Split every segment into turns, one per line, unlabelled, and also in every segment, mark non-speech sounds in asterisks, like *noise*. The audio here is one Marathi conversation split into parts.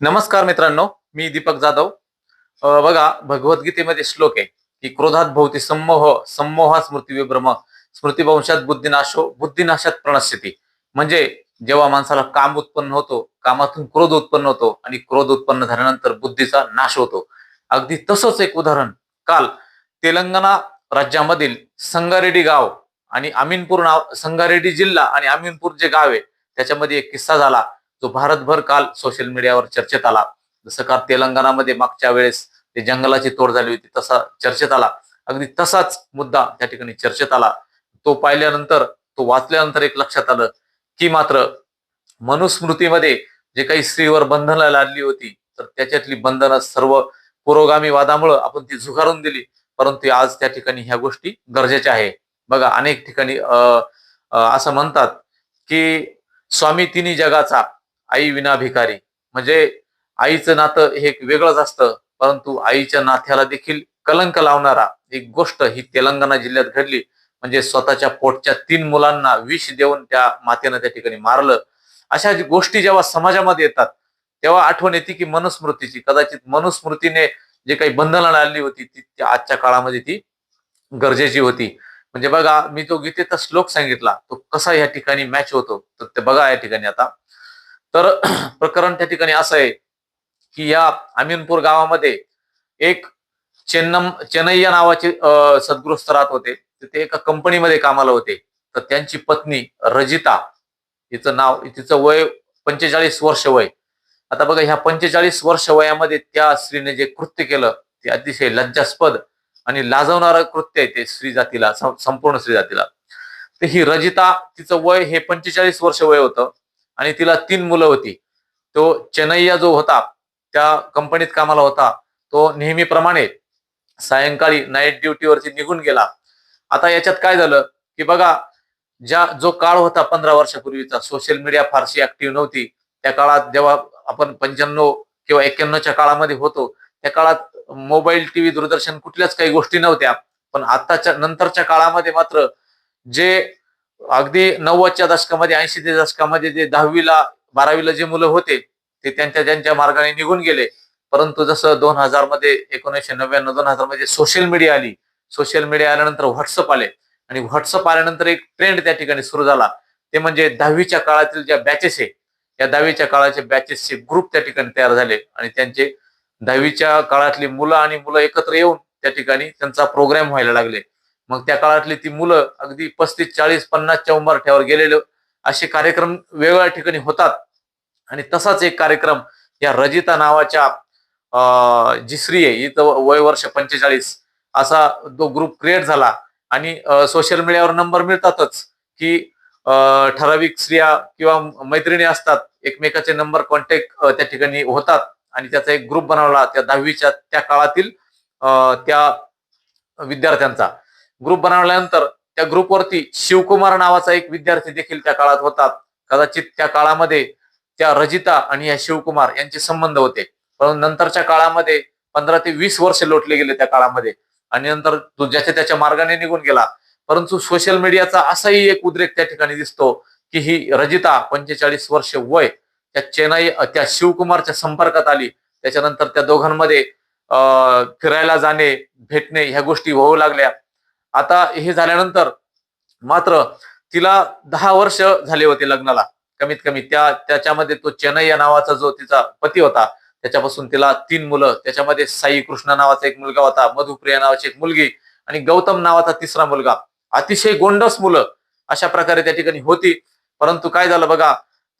नमस्कार मित्रांनो मी दीपक जाधव. बघा भगवद्गीतेमध्ये श्लोक आहे की क्रोधात भोवती संमोह संमोहा स्मृती विभ्रम स्मृतीवंशात बुद्धिनाशो बुद्धिनाशात प्रणश्यती. म्हणजे जेव्हा माणसाला काम उत्पन्न होतो कामातून क्रोध उत्पन्न होतो आणि क्रोध उत्पन्न झाल्यानंतर बुद्धीचा नाश होतो. अगदी तसंच एक उदाहरण काल तेलंगणा राज्यामधील संगारेड्डी गाव आणि अमीनपूर नाव संगारेड्डी जिल्हा आणि अमीनपूर जे गाव आहे त्याच्यामध्ये एक किस्सा झाला. जो भारतभर काल सोशल मीडियावर चर्चेत आला. जसं का तेलंगणामध्ये मागच्या वेळेस ते जंगलाची तोड झाली होती तसा चर्चेत आला. अगदी तसाच मुद्दा त्या ठिकाणी चर्चेत आला. तो पाहिल्यानंतर तो वाचल्यानंतर एक लक्षात आलं की मात्र मनुस्मृतीमध्ये जे काही स्त्रीवर बंधनं लादली होती तर त्याच्यातली बंधनं सर्व पुरोगामी वादामुळं आपण ती झुगारून दिली. परंतु आज त्या ठिकाणी ह्या गोष्टी गरजेच्या आहे. बघा अनेक ठिकाणी अं, असं म्हणतात की स्वामी तिन्ही जगाचा आई विना भिकारी म्हणजे आईचं नातं हे एक वेगळंच असतं परंतु आईच्या नात्याला देखील कलंक लावणारा एक गोष्ट ही तेलंगणा जिल्ह्यात घडली. म्हणजे स्वतःच्या पोटच्या तीन मुलांना विष देऊन त्या मातेनं त्या ठिकाणी मारलं. अशा गोष्टी जेव्हा समाजामध्ये येतात तेव्हा आठवण येते की मनुस्मृतीची. कदाचित मनुस्मृतीने जे काही बंधनं आणली होती ती त्या आजच्या काळामध्ये ती गरजेची होती. म्हणजे बघा मी तो गीतेचा श्लोक सांगितला तो कसा या ठिकाणी मॅच होतो तर ते बघा या ठिकाणी आता. तर *clears throat* प्रकरण त्या ठिकाणी असं आहे की या अमीनपूर गावामध्ये एक चेन्नम चेन्नय्या नावाचे अं, सद्गृहस्थ राहत होते. तर ते एका कंपनीमध्ये कामाला होते. तर त्यांची पत्नी रजिता तिचं नाव तिचं वय पंचेचाळीस वर्ष वय. आता बघा ह्या पंचेचाळीस वर्ष वयामध्ये त्या स्त्रीने जे कृत्य केलं ते अतिशय लज्जास्पद आणि लाजवणारं कृत्य आहे ते स्त्री जातीला संपूर्ण स्त्री जातीला. तर ही रजिता तिचं वय हे पंचेचाळीस वर्ष वय होतं. आणि तिला तीन मुलं होती. तो चेन्नैया जो होता त्या कंपनीत कामाला होता. तो नेहमीप्रमाणे सायंकाळी नाईट ड्युटीवरती निघून गेला. आता याच्यात काय झालं की बघा ज्या जो काळ होता पंधरा वर्षापूर्वीचा सोशल मीडिया फारशी ऍक्टिव्ह नव्हती. त्या काळात जेव्हा आपण पंच्याण्णव किंवा एक्क्याण्णवच्या काळामध्ये होतो त्या काळात मोबाईल टीव्ही दूरदर्शन कुठल्याच काही गोष्टी नव्हत्या. पण आताच्या नंतरच्या काळामध्ये मात्र जे अगदी नव्वदच्या दशकामध्ये ऐंशीच्या दशकामध्ये जे दहावीला बारावीला जे मुलं होते ते त्यांच्या त्यांच्या मार्गाने निघून गेले. परंतु जसं दोन हजारमध्ये एकोणीसशे नव्याण्णव दोन हजारमध्ये सोशल मीडिया आली. सोशल मीडिया आल्यानंतर व्हॉट्सअप आले. आणि व्हॉट्सअप आल्यानंतर एक ट्रेंड त्या ठिकाणी सुरू झाला. ते म्हणजे दहावीच्या काळातील ज्या बॅचेस आहे या दहावीच्या काळाचे बॅचेसचे ग्रुप त्या ठिकाणी तयार झाले. आणि त्यांचे दहावीच्या काळातली मुलं आणि मुलं एकत्र येऊन त्या ठिकाणी त्यांचा प्रोग्राम व्हायला लागले. मग त्या काळातली ती मुलं अगदी पस्तीस चाळीस पन्नासच्या उंबरठ्यावर गेलेले. असे कार्यक्रम वेगवेगळ्या ठिकाणी होतात. आणि तसाच एक कार्यक्रम या रजिता नावाच्या जी स्त्री आहे इथं वय वर्ष पंचेचाळीस असा तो ग्रुप क्रिएट झाला. आणि सोशल मीडियावर नंबर मिळतातच की ठराविक स्त्रिया किंवा मैत्रिणी असतात एकमेकाचे नंबर कॉन्टॅक्ट त्या ठिकाणी होतात. आणि त्याचा एक ग्रुप बनवला त्या दहावीच्या त्या काळातील त्या विद्यार्थ्यांचा. ग्रुप बनवल्यानंतर त्या ग्रुपवरती शिवकुमार नावाचा एक विद्यार्थी देखील त्या काळात होता. कदाचित त्या काळामध्ये त्या रजिता आणि या शिवकुमार यांचे संबंध होते. परंतु नंतरच्या काळामध्ये पंधरा ते वीस वर्ष लोटले गेले त्या काळामध्ये. आणि नंतर तो ज्याच्या त्याच्या मार्गाने निघून गेला. परंतु सोशल मीडियाचा असाही एक उद्रेक त्या ठिकाणी दिसतो की ही रजिता पंचेचाळीस वर्ष वय त्या चेन्नई त्या शिवकुमारच्या संपर्कात आली. त्याच्यानंतर त्या दोघांमध्ये अं, फिरायला जाणे भेटणे ह्या गोष्टी होऊ लागल्या. आता हे झाल्यानंतर मात्र तिला दहा वर्ष झाले होते लग्नाला. कमीत कमी त्या त्याच्यामध्ये तो चेन्नई या नावाचा जो तिचा पती होता त्याच्यापासून तिला तीन मुलं त्याच्यामध्ये साई कृष्ण नावाचा एक मुलगा होता मधुप्रिया नावाची एक मुलगी आणि गौतम नावाचा तिसरा मुलगा. अतिशय गोंडस मुलं अशा प्रकारे त्या ठिकाणी होती. परंतु काय झालं बघा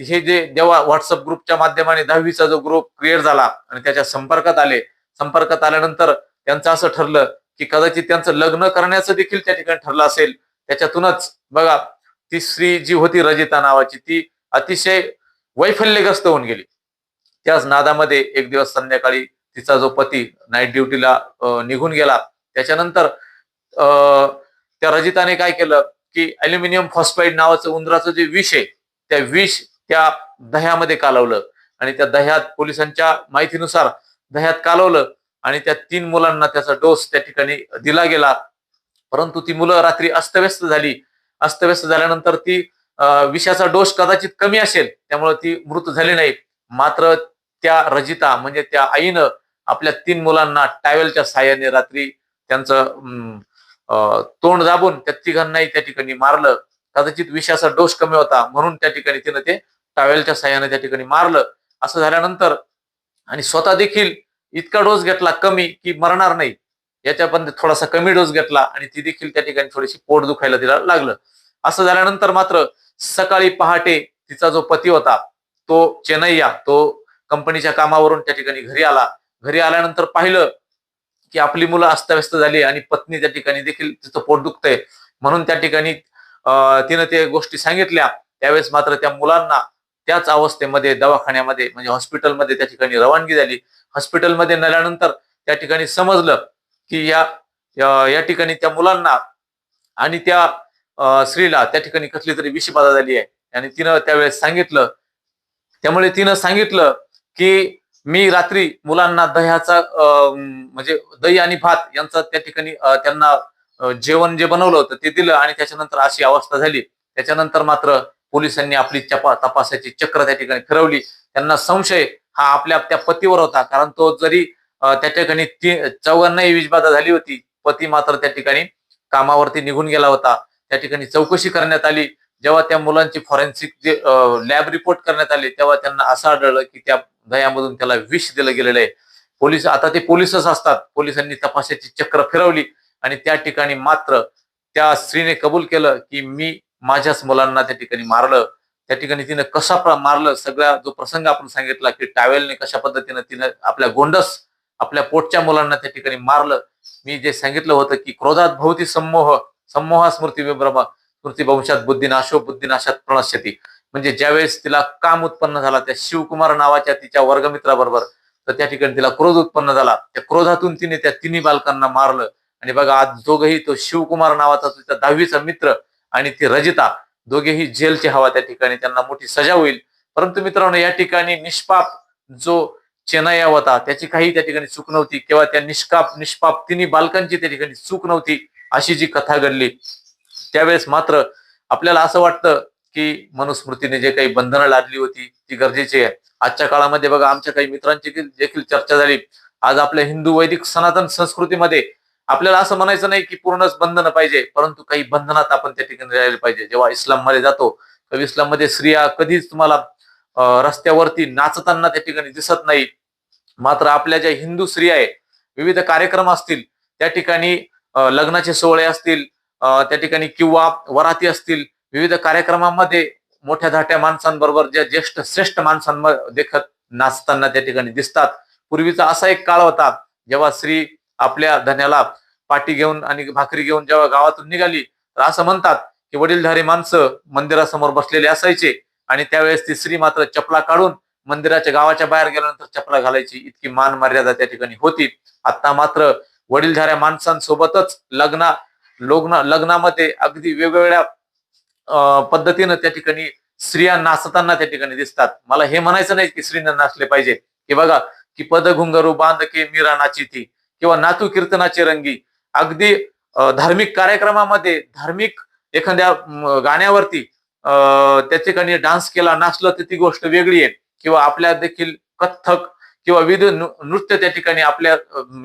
हे जे जेव्हा व्हॉट्सअप ग्रुपच्या माध्यमाने दहावीचा जो ग्रुप क्रिएट झाला आणि त्याच्या संपर्कात आले संपर्कात आल्यानंतर त्यांचं असं ठरलं की कदाचित त्यांचं लग्न करण्याचं देखील त्या ठिकाणी ठरलं असेल. त्याच्यातूनच बघा ती स्त्री जी होती रजिता नावाची ती अतिशय वैफल्यग्रस्त होऊन गेली. त्याच नादामध्ये एक दिवस संध्याकाळी तिचा जो पती नाईट ड्युटीला निघून गेला. त्याच्यानंतर अं, त्या रजिताने काय केलं की अल्युमिनियम फॉस्फाईड नावाचं उंदराचं जे विष आहे त्या विष त्या दह्यामध्ये कालवलं. आणि त्या दह्यात पोलिसांच्या माहितीनुसार दह्यात कालवलं. आणि त्या तीन मुलांना त्याचा डोस त्या ठिकाणी दिला गेला. परंतु ती मुलं रात्री अस्तव्यस्त झाली. अस्तव्यस्त झाल्यानंतर ती विषाचा डोस कदाचित कमी असेल त्यामुळे ती मृत झाली नाही मात्र त्या रजिता म्हणजे त्या आईनं आपल्या तीन मुलांना टायवेलच्या साह्याने रात्री त्यांचं अं, तोंड दाबून त्या तिघांनाही त्या ठिकाणी मारलं. कदाचित विषाचा डोस कमी होता म्हणून त्या ठिकाणी तिनं ते टावेलच्या साह्याने त्या ठिकाणी मारलं. असं झाल्यानंतर आणि स्वतः देखील इतका डोस घेतला कमी की मरणार नाही. याच्या पण थोडासा कमी डोस घेतला आणि ती देखील त्या ठिकाणी थोडीशी पोट दुखायला तिला लागलं. असं झाल्यानंतर मात्र सकाळी पहाटे तिचा जो पती होता तो चेन्नईया तो कंपनीच्या कामावरून त्या ठिकाणी घरी आला. घरी आल्यानंतर पाहिलं की आपली मुलं अस्ताव्यस्त झाली आणि पत्नी त्या ठिकाणी देखील तिचं पोट दुखतंय. म्हणून त्या ठिकाणी तिनं ते गोष्टी सांगितल्या. त्यावेळेस मात्र त्या मुलांना त्याच अवस्थेमध्ये दवाखान्यामध्ये म्हणजे हॉस्पिटलमध्ये त्या ठिकाणी रवानगी झाली. हॉस्पिटलमध्ये नेल्यानंतर त्या ठिकाणी समजलं की या या- ठिकाणी त्या मुलांना आणि त्या स्त्रीला त्या ठिकाणी कसली तरी विषबाधा झाली आहे. आणि तिनं त्यावेळेस सांगितलं त्यामुळे तिनं सांगितलं की मी रात्री मुलांना दह्याचा अं, म्हणजे दही आणि भात यांचा त्या ठिकाणी त्यांना जेवण जे बनवलं होतं ते दिलं आणि त्याच्यानंतर अशी अवस्था झाली. त्याच्यानंतर मात्र पोलिसांनी आपली चपा तपासाची चक्र त्या ठिकाणी फिरवली त्यांना संशय हा आपल्या त्या पतीवर होता. कारण तो जरी त्या ठिकाणी ती चौघांनाही विषबाधा झाली होती पती मात्र त्या ठिकाणी कामावरती निघून गेला होता. त्या ठिकाणी चौकशी करण्यात आली. जेव्हा त्या मुलांची फॉरेन्सिक जे लॅब रिपोर्ट करण्यात आले तेव्हा त्यांना असं आढळलं की त्या दह्यामधून त्याला विष दिलं गेलेलं आहे. पोलीस आता ते पोलीसच असतात. पोलिसांनी तपासाची चक्र फिरवली आणि त्या ठिकाणी मात्र त्या स्त्रीने कबूल केलं की मी माझ्याच मुलांना त्या ठिकाणी मारलं. त्या ठिकाणी तिनं कसा मारलं सगळा जो प्रसंग आपण सांगितला की टावेलने कशा पद्धतीनं तिनं आपल्या गोंडस आपल्या पोटच्या मुलांना त्या ठिकाणी मारलं. मी जे सांगितलं होतं की क्रोधात भोवती समोह समोहा स्मृती विभ्रम स्मृती वंशात बुद्धिनाशो बुद्धिनाशात प्रणश्यती. म्हणजे ज्यावेळेस तिला काम उत्पन्न झाला त्या शिवकुमार नावाच्या तिच्या वर्गमित्राबरोबर तर त्या ठिकाणी तिला क्रोध उत्पन्न झाला. त्या क्रोधातून तिने त्या तिन्ही बालकांना मारलं. आणि बघा आज दोघही तो शिवकुमार नावाचा तिचा दहावीचा मित्र आणि ती रजिता. दोघेही जेलची हवा त्या ठिकाणी त्यांना मोठी सजा होईल. परंतु मित्रांनो या ठिकाणी निष्पाप जो चेनाया होता त्याची काही त्या ठिकाणी चूक नव्हती. किंवा त्या निष्काप निष्पाप तिन्ही बालकांची त्या ठिकाणी चूक नव्हती अशी जी कथा घडली. त्यावेळेस मात्र आपल्याला असं वाटतं की मनुस्मृतीने जे काही बंधनं लादली होती ती गरजेची आहे. आजच्या काळामध्ये बघा आमच्या काही मित्रांची देखील चर्चा झाली. आज आपल्या हिंदू वैदिक सनातन संस्कृतीमध्ये आपल्याला असं म्हणायचं नाही की पूर्णच बंधनं पाहिजे परंतु काही बंधनात आपण त्या ठिकाणी राहिले पाहिजे. जेव्हा इस्लाममध्ये जातो तर इस्लाममध्ये स्त्रिया कधीच तुम्हाला रस्त्यावरती नाचताना त्या ठिकाणी दिसत नाही मात्र आपल्या ज्या हिंदू स्त्रिया आहे विविध कार्यक्रम असतील त्या ठिकाणी लग्नाचे सोहळे असतील त्या ठिकाणी किंवा वराती असतील विविध कार्यक्रमामध्ये मोठ्या धाट्या माणसांबरोबर ज्या ज्येष्ठ श्रेष्ठ माणसांमध्ये देखत नाचताना त्या ठिकाणी दिसतात. पूर्वीचा असा एक काळ होता जेव्हा स्त्री आपल्या धन्याला पाठी घेऊन आणि भाकरी घेऊन जेव्हा गावातून निघाली तर असं म्हणतात की वडीलधारी माणसं मंदिरासमोर बसलेले असायचे आणि त्यावेळेस ती स्त्री मात्र चपला काढून मंदिराच्या गावाच्या बाहेर गेल्यानंतर चपला घालायची इतकी मान मर्यादा त्या ठिकाणी होती. आता मात्र वडीलधाऱ्या माणसांसोबतच लग्न लग्न लग्नामध्ये अगदी वेगवेगळ्या अं, पद्धतीनं त्या ठिकाणी स्त्रिया नाचताना त्या ठिकाणी दिसतात. मला हे म्हणायचं नाही की स्त्रीनं नाचले पाहिजे. की बघा की पद घुंगरू बांध के मीरा नाची ती किंवा नातू कीर्तनाची रंगी अगदी धार्मिक कार्यक्रमामध्ये धार्मिक एखाद्या गाण्यावरती अं, त्या ठिकाणी डान्स केला नाचलं तर ती गोष्ट वेगळी आहे. किंवा आपल्या देखील कथ्थक किंवा विविध नृत्य त्या ठिकाणी आपल्या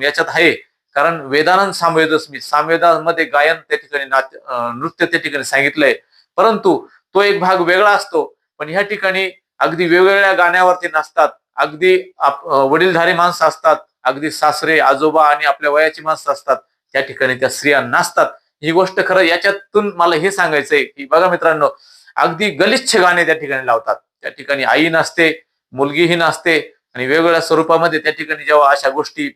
याच्यात आहे. कारण वेदानंद सामवेदस्मी सामवेदामध्ये गायन त्या ठिकाणी नाच नृत्य त्या ठिकाणी सांगितलंय. परंतु तो एक भाग वेगळा असतो. पण ह्या ठिकाणी अगदी वेगवेगळ्या गाण्यावरती नाचतात. अगदी आप- वडीलधारी माणसं असतात. अगदी सासरे आजोबा आणि आपल्या वयाची माणसं असतात. त्या ठिकाणी त्या स्त्रिया नाचतात. ही गोष्ट खरं याच्यातून मला हे सांगायचंय की बघा मित्रांनो अगदी गलिच्छ गाणे त्या ठिकाणी लावतात. त्या ठिकाणी आई नसते मुलगीही नसते आणि वेगवेगळ्या स्वरूपामध्ये त्या ठिकाणी जेव्हा अशा गोष्टी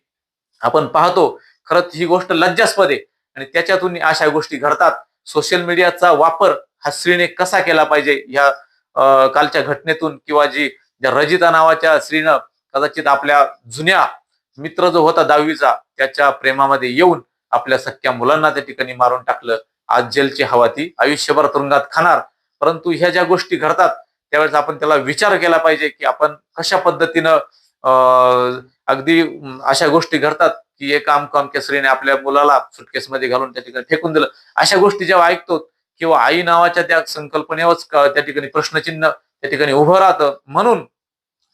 आपण पाहतो खरंच ही गोष्ट लज्जास्पद आहे. आणि त्याच्यातून अशा गोष्टी घडतात. सोशल मीडियाचा वापर हा स्त्रीने कसा केला पाहिजे या कालच्या घटनेतून किंवा जी ज्या रजिता नावाच्या स्त्रीनं कदाचित आपल्या जुन्या मित्र जो होता दहावीचा त्याच्या प्रेमामध्ये येऊन आपल्या सख्या मुलांना त्या ठिकाणी मारून टाकलं. आज जेलची हवा ती आयुष्यभर तुरुंगात खाणार. परंतु ह्या ज्या गोष्टी घडतात त्यावेळेस आपण त्याला विचार केला पाहिजे की आपण कशा पद्धतीनं अगदी अशा गोष्टी घडतात की एक काम काम केसरीने आपल्या मुलाला सुटकेसमध्ये घालून त्या ठिकाणी फेकून दिलं. अशा गोष्टी जेव्हा ऐकतो किंवा आई नावाच्या त्या संकल्पनेवरच त्या ठिकाणी प्रश्नचिन्ह त्या ठिकाणी उभं राहतं. म्हणून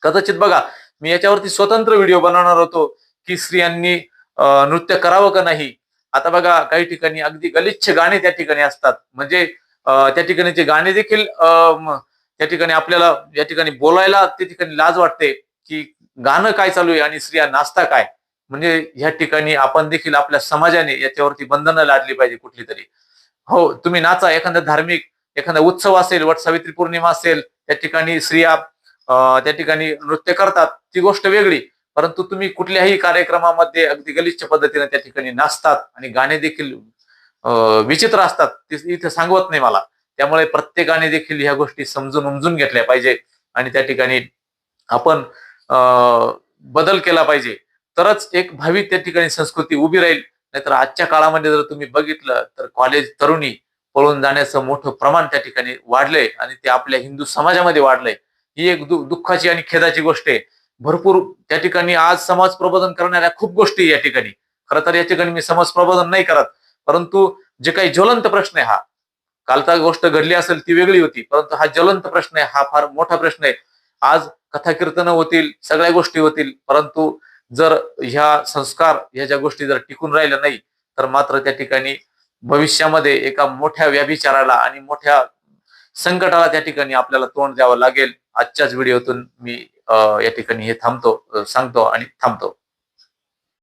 कदाचित बघा मी याच्यावरती स्वतंत्र व्हिडिओ बनवणार होतो की स्त्रियांनी नृत्य करावं का नाही? आता बघा काही ठिकाणी अगदी गलिच्छ गाणे त्या ठिकाणी असतात. म्हणजे त्या ठिकाणीचे गाणे देखील अं, त्या ठिकाणी आपल्याला या ठिकाणी बोलायला त्या ठिकाणी लाज वाटते की गाणं काय चालू आहे आणि स्त्रिया नाचता काय? म्हणजे ह्या ठिकाणी आपण देखील आपल्या समाजाने याच्यावरती बंधनं लादली पाहिजे कुठली तरी हो तुम्ही नाचा एखादा धार्मिक एखादा उत्सव असेल वट सावित्री पौर्णिमा असेल त्या ठिकाणी स्त्रिया अं, त्या ठिकाणी नृत्य करतात ती गोष्ट वेगळी. परंतु तुम्ही कुठल्याही कार्यक्रमामध्ये अगदी गलिच्छ पद्धतीने त्या ठिकाणी नाचतात आणि गाणे देखील अं, विचित्र असतात ते इथे सांगवत नाही मला. त्यामुळे प्रत्येकाने देखील ह्या गोष्टी समजून उमजून घेतल्या पाहिजे आणि त्या ठिकाणी आपण अं, बदल केला पाहिजे. तरच एक भावी त्या ठिकाणी संस्कृती उभी राहील. नाहीतर आजच्या काळामध्ये जर तुम्ही बघितलं तर कॉलेज तरुणी पळून जाण्याचं मोठं प्रमाण त्या ठिकाणी वाढलंय आणि ते आपल्या हिंदू समाजामध्ये वाढलंय. ही एक दु- दुःखाची आणि खेदाची गोष्ट आहे. भरपूर त्या ठिकाणी आज समाज प्रबोधन करणाऱ्या खूप गोष्टी या ठिकाणी. खरं तर या ठिकाणी मी समाज प्रबोधन नाही करत परंतु जे काही ज्वलंत प्रश्न आहे हा कालचा गोष्ट घडली असेल ती वेगळी होती परंतु हा ज्वलंत प्रश्न आहे हा फार मोठा प्रश्न आहे. आज कथा कीर्तन होतील सगळ्या गोष्टी होतील परंतु जर ह्या संस्कार ह्या ज्या गोष्टी जर टिकून राहिल्या नाही तर मात्र त्या ठिकाणी भविष्यामध्ये एका मोठ्या व्याभिचाराला आणि मोठ्या संकटाला त्या ठिकाणी आपल्याला तोंड द्यावं लागेल. आजच्याच व्हिडिओतून मी या ठिकाणी हे थांबतो सांगतो आणि थांबतो.